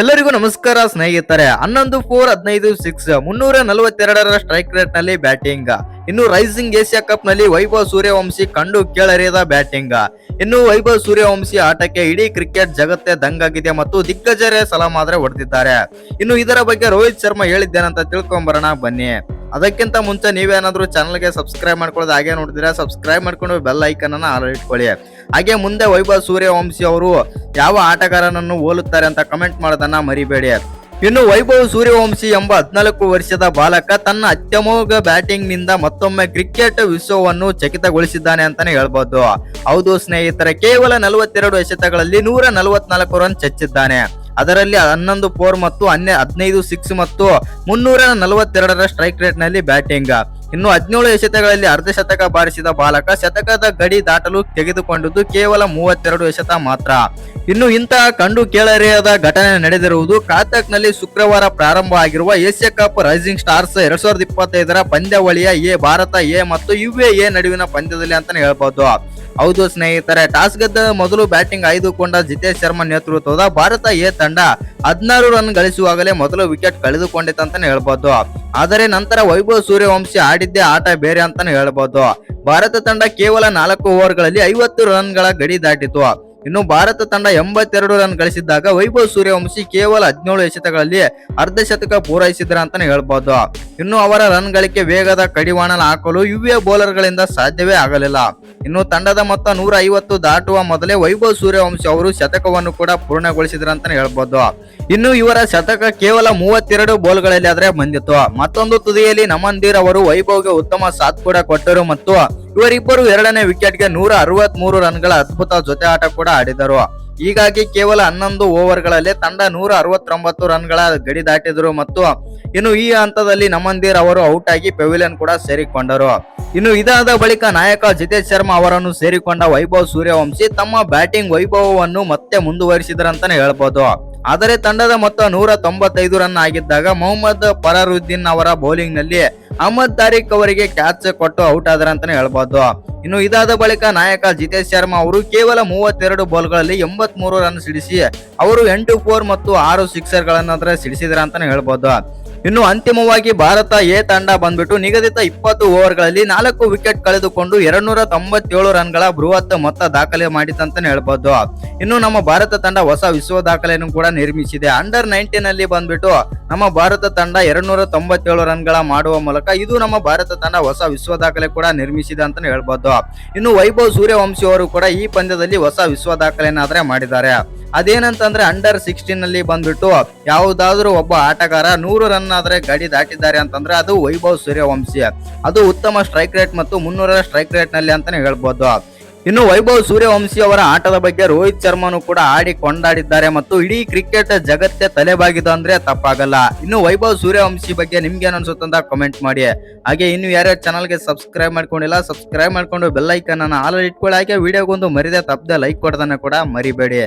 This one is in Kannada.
ಎಲ್ಲರಿಗೂ ನಮಸ್ಕಾರ, ಸ್ನೇಹಿತರೆ. ಹನ್ನೊಂದು ಫೋರ್ ಹದಿನೈದು ಸಿಕ್ಸ್ ಮುನ್ನೂರ ನಲವತ್ತೆರಡರ ಸ್ಟ್ರೈಕ್ ರೇಟ್ನಲ್ಲಿ ಬ್ಯಾಟಿಂಗ್ ಇನ್ನು ರೈಸಿಂಗ್ ಏಷ್ಯಾ ಕಪ್ನಲ್ಲಿ ವೈಭವ್ ಸೂರ್ಯವಂಶಿ ಕಂಡು ಕೇಳರಿಯದ ಬ್ಯಾಟಿಂಗ್ ಇನ್ನು ವೈಭವ್ ಸೂರ್ಯವಂಶಿ ಆಟಕ್ಕೆ ಇಡೀ ಕ್ರಿಕೆಟ್ ಜಗತ್ತೇ ದಂಗಾಗಿದೆ ಮತ್ತು ದಿಗ್ಗಜರೇ ಸಲಾಮಾದ್ರೆ ಹೊಡೆದಿದ್ದಾರೆ. ಇನ್ನು ಇದರ ಬಗ್ಗೆ ರೋಹಿತ್ ಶರ್ಮಾ ಹೇಳಿದ್ದೇನಂತ ತಿಳ್ಕೊಂಬರೋಣ, ಬನ್ನಿ. ಅದಕ್ಕಿಂತ ಮುಂಚೆ ನೀವೇನಾದರೂ ಚಾನಲ್ಗೆ ಸಬ್ಸ್ಕ್ರೈಬ್ ಮಾಡ್ಕೊಳ್ಳೋದು ಹಾಗೆ ನೋಡಿದ್ರೆ ಸಬ್ಸ್ಕ್ರೈಬ್ ಮಾಡ್ಕೊಂಡು ಬೆಲ್ ಐಕನ್ ಅನ್ನು ಇಟ್ಕೊಳ್ಳಿ. ಹಾಗೆ ಮುಂದೆ ವೈಭವ್ ಸೂರ್ಯವಂಶಿ ಅವರು ಯಾವ ಆಟಗಾರನನ್ನು ಹೋಲುತ್ತಾರೆ ಅಂತ ಕಮೆಂಟ್ ಮಾಡೋದನ್ನ ಮರಿಬೇಡಿ. ಇನ್ನು ವೈಭವ್ ಸೂರ್ಯವಂಶಿ ಎಂಬ ಹದಿನಾಲ್ಕು ವರ್ಷದ ಬಾಲಕ ತನ್ನ ಅತ್ಯಮೋಘ ಬ್ಯಾಟಿಂಗ್ನಿಂದ ಮತ್ತೊಮ್ಮೆ ಕ್ರಿಕೆಟ್ ವಿಶ್ವವನ್ನು ಚಕಿತಗೊಳಿಸಿದ್ದಾನೆ ಅಂತಾನೆ ಹೇಳ್ಬೋದು. ಹೌದು ಸ್ನೇಹಿತರೆ, ಕೇವಲ ನಲವತ್ತೆರಡು ಎಸೆತಗಳಲ್ಲಿ ನೂರ ನಲವತ್ನಾಲ್ಕು ರನ್ ಚಚ್ಚಿದ್ದಾನೆ. ಅದರಲ್ಲಿ ಹನ್ನೊಂದು ಫೋರ್ ಮತ್ತು ಹನ್ನೆ ಹದಿನೈದು ಸಿಕ್ಸ್ ಮತ್ತು ಮುನ್ನೂರ ನಲವತ್ತೆರಡರ ಸ್ಟ್ರೈಕ್ ರೇಟ್ನಲ್ಲಿ ಬ್ಯಾಟಿಂಗ್ ಇನ್ನು ಹದಿನೇಳು ಎಸೆತಗಳಲ್ಲಿ ಅರ್ಧ ಶತಕ ಬಾರಿಸಿದ ಬಾಲಕ ಶತಕದ ಗಡಿ ದಾಟಲು ತೆಗೆದುಕೊಂಡಿದ್ದು ಕೇವಲ ಮೂವತ್ತೆರಡು ಎಸೆತ ಮಾತ್ರ. ಇನ್ನು ಇಂತಹ ಕಂಡು ಕೇಳರಿಯದ ಘಟನೆ ನಡೆದಿರುವುದು ಕಾತಕ್ನಲ್ಲಿ ಶುಕ್ರವಾರ ಪ್ರಾರಂಭ ಆಗಿರುವ ಏಷ್ಯಾ ಕಪ್ ರೈಸಿಂಗ್ ಸ್ಟಾರ್ಸ್ ಎರಡ್ ಸಾವಿರದ ಇಪ್ಪತ್ತೈದರ ಪಂದ್ಯಾವಳಿಯ ಎ ಭಾರತ ಎ ಮತ್ತು ಯು ಎ ನಡುವಿನ ಪಂದ್ಯದಲ್ಲಿ ಅಂತಾನೆ ಹೇಳ್ಬೋದು. ಹೌದು ಸ್ನೇಹಿತರೆ, ಟಾಸ್ ಗೆದ್ದ ಮೊದಲು ಬ್ಯಾಟಿಂಗ್ ಆಯ್ದುಕೊಂಡ ಜಿತೇಶ್ ಶರ್ಮಾ ನೇತೃತ್ವದ ಭಾರತ ಎ ತಂಡ ಹದಿನಾರು ರನ್ ಗಳಿಸುವಾಗಲೇ ಮೊದಲು ವಿಕೆಟ್ ಕಳೆದುಕೊಂಡಿತ್ತಂತಾನೆ ಹೇಳ್ಬೋದು. ಆದರೆ ನಂತರ ವೈಭವ್ ಸೂರ್ಯವಂಶಿ ಆಡಿದ್ದೇ ಆಟ ಬೇರೆ ಅಂತಾನೆ ಹೇಳ್ಬೋದು. ಭಾರತ ತಂಡ ಕೇವಲ ನಾಲ್ಕು ಓವರ್ಗಳಲ್ಲಿ ಐವತ್ತು ರನ್ಗಳ ಗಡಿ ದಾಟಿತು. ಇನ್ನು ಭಾರತ ತಂಡ ಎಂಬತ್ತೆರಡು ರನ್ ಗಳಿಸಿದ್ದಾಗ ವೈಭವ್ ಸೂರ್ಯವಂಶಿ ಕೇವಲ ಹದಿನೇಳು ಎಸೆತಗಳಲ್ಲಿ ಅರ್ಧ ಶತಕ ಪೂರೈಸಿದ್ರ ಅಂತಾನೆ ಹೇಳ್ಬೋದು. ಇನ್ನು ಅವರ ರನ್ ಗಳಿಕೆ ವೇಗದ ಕಡಿವಾಣ ಹಾಕಲು ಯುವಿಎ ಬೌಲರ್ ಗಳಿಂದ ಸಾಧ್ಯವೇ ಆಗಲಿಲ್ಲ. ಇನ್ನು ತಂಡದ ಮೊತ್ತ ನೂರ ಐವತ್ತು ದಾಟುವ ಮೊದಲೇ ವೈಭವ್ ಸೂರ್ಯವಂಶಿ ಅವರು ಶತಕವನ್ನು ಕೂಡ ಪೂರ್ಣಗೊಳಿಸಿದ್ರ ಅಂತಾನೆ ಹೇಳ್ಬೋದು. ಇನ್ನು ಇವರ ಶತಕ ಕೇವಲ ಮೂವತ್ತೆರಡು ಬೋಲ್ಗಳಲ್ಲಿ ಆದ್ರೆ ಬಂದಿತ್ತು. ಮತ್ತೊಂದು ತುದಿಯಲ್ಲಿ ನಮನ್ದೀರ್ ಅವರು ವೈಭವ್ಗೆ ಉತ್ತಮ ಸಾಥ್ ಕೂಡ ಕೊಟ್ಟರು ಮತ್ತು ಇವರಿಬ್ಬರು ಎರಡನೇ ವಿಕೆಟ್ಗೆ ನೂರ ಅರವತ್ ಮೂರು ರನ್ಗಳ ಅದ್ಭುತ ಜೊತೆ ಆಟ ಕೂಡ ಆಡಿದರು. ಹೀಗಾಗಿ ಕೇವಲ ಹನ್ನೊಂದು ಓವರ್ಗಳಲ್ಲಿ ತಂಡ ನೂರ ಅರವತ್ತೊಂಬತ್ತು ರನ್ಗಳ ಗಡಿ ದಾಟಿದರು ಮತ್ತು ಇನ್ನು ಈ ಹಂತದಲ್ಲಿ ನಮಂದಿರ್ ಅವರು ಔಟ್ ಆಗಿ ಪೆವಿಲಿಯನ್ ಕೂಡ ಸೇರಿಕೊಂಡರು. ಇನ್ನು ಇದಾದ ಬಳಿಕ ನಾಯಕ ಜಿತೇಶ್ ಶರ್ಮಾ ಅವರನ್ನು ಸೇರಿಕೊಂಡ ವೈಭವ್ ಸೂರ್ಯವಂಶಿ ತಮ್ಮ ಬ್ಯಾಟಿಂಗ್ ವೈಭವವನ್ನು ಮತ್ತೆ ಮುಂದುವರಿಸಿದ್ರಂತಾನೆ ಹೇಳ್ಬೋದು. ಆದರೆ ತಂಡದ ಮೊತ್ತ ನೂರ ತೊಂಬತ್ತೈದು ರನ್ ಆಗಿದ್ದಾಗ ಮೊಹಮ್ಮದ್ ಫರಾರುದ್ದೀನ್ ಅವರ ಬೌಲಿಂಗ್ನಲ್ಲಿ ಅಹಮದ್ ತಾರಿಕ್ ಅವರಿಗೆ ಕ್ಯಾಚ್ ಕೊಟ್ಟು ಔಟ್ ಆದ್ರ ಅಂತಾನೆ ಹೇಳ್ಬೋದು. ಇನ್ನು ಇದಾದ ಬಳಿಕ ನಾಯಕ ಜಿತೇಶ್ ಶರ್ಮಾ ಅವರು ಕೇವಲ ಮೂವತ್ತೆರಡು ಬಾಲ್ಗಳಲ್ಲಿ ಎಂಬತ್ ರನ್ ಸಿಡಿಸಿ ಅವರು ಎಂಟು ಫೋರ್ ಮತ್ತು ಆರು ಸಿಕ್ಸರ್ ಗಳನ್ನ ಸಿಡಿಸಿದ್ರ ಅಂತಾನೆ ಹೇಳ್ಬೋದು. ಇನ್ನು ಅಂತಿಮವಾಗಿ ಭಾರತ ಎ ತಂಡ ಬಂದ್ಬಿಟ್ಟು ನಿಗದಿತ ಇಪ್ಪತ್ತು ಓವರ್ಗಳಲ್ಲಿ ನಾಲ್ಕು ವಿಕೆಟ್ ಕಳೆದುಕೊಂಡು ಎರಡ್ನೂರ ತೊಂಬತ್ತೇಳು ರನ್ಗಳ ಬೃಹತ್ ಮೊತ್ತ ದಾಖಲೆ ಮಾಡಿತಂತಾನೆ ಹೇಳ್ಬೋದು. ಇನ್ನು ನಮ್ಮ ಭಾರತ ತಂಡ ಹೊಸ ವಿಶ್ವ ದಾಖಲೆಯನ್ನು ಕೂಡ ನಿರ್ಮಿಸಿದೆ. ಅಂಡರ್ ನೈನ್ಟೀನ್ ಅಲ್ಲಿ ಬಂದ್ಬಿಟ್ಟು ನಮ್ಮ ಭಾರತ ತಂಡ ಎರಡ್ನೂರ ತೊಂಬತ್ತೇಳು ರನ್ಗಳ ಮಾಡುವ ಮೂಲಕ ಇದು ನಮ್ಮ ಭಾರತ ತಂಡ ಹೊಸ ವಿಶ್ವ ದಾಖಲೆ ಕೂಡ ನಿರ್ಮಿಸಿದೆ ಅಂತಾನೆ ಹೇಳ್ಬೋದು. ಇನ್ನು ವೈಭವ್ ಸೂರ್ಯವಂಶಿ ಅವರು ಕೂಡ ಈ ಪಂದ್ಯದಲ್ಲಿ ಹೊಸ ವಿಶ್ವ ದಾಖಲೆಯನ್ನಾದ್ರೆ ಮಾಡಿದ್ದಾರೆ. ಅದೇನಂತಂದ್ರೆ ಅಂಡರ್ ಸಿಕ್ಸ್ಟೀನ್ ಅಲ್ಲಿ ಬಂದ್ಬಿಟ್ಟು ಯಾವುದಾದ್ರೂ ಒಬ್ಬ ಆಟಗಾರ ನೂರು ರನ್ ಆದ್ರೆ ಗಡಿ ದಾಟಿದ್ದಾರೆ ಅಂತಂದ್ರೆ ಅದು ವೈಭವ್ ಸೂರ್ಯವಂಶಿ. ಅದು ಉತ್ತಮ ಸ್ಟ್ರೈಕ್ ರೇಟ್ ಮತ್ತು ಮುನ್ನೂರರ ಸ್ಟ್ರೈಕ್ ರೇಟ್ನಲ್ಲಿ ಅಂತಾನೆ ಹೇಳ್ಬೋದು. ಇನ್ನು ವೈಭವ್ ಸೂರ್ಯವಂಶಿ ಅವರ ಆಟದ ಬಗ್ಗೆ ರೋಹಿತ್ ಶರ್ಮಾನು ಕೂಡ ಆಡಿ ಕೊಂಡಾಡಿದ್ದಾರೆ ಮತ್ತು ಇಡೀ ಕ್ರಿಕೆಟ್ ಜಗತ್ತೇ ತಲೆಬಾಗಿದ್ದು ಅಂದ್ರೆ ತಪ್ಪಾಗಲ್ಲ. ಇನ್ನು ವೈಭವ್ ಸೂರ್ಯವಂಶಿ ಬಗ್ಗೆ ನಿಮ್ಗೆ ಅನ್ಸುತ್ತಂತ ಕಮೆಂಟ್ ಮಾಡಿ. ಹಾಗೆ ಇನ್ನು ಯಾರ್ಯಾರು ಚಾನಲ್ಗೆ ಸಬ್ಸ್ಕ್ರೈಬ್ ಮಾಡ್ಕೊಂಡಿಲ್ಲ ಸಬ್ಸ್ಕ್ರೈಬ್ ಮಾಡ್ಕೊಂಡು ಬೆಲ್ಲೈಕನ್ ಅನ್ನ ಆಲ್ ಇಟ್ಕೊಳ್ಳಿ. ಹಾಗೆ ವಿಡಿಯೋಗೊಂದು ಮರಿದೆ ತಪ್ಪದೆ ಲೈಕ್ ಕೊಡೋದನ್ನ ಕೂಡ ಮರಿಬೇಡಿ.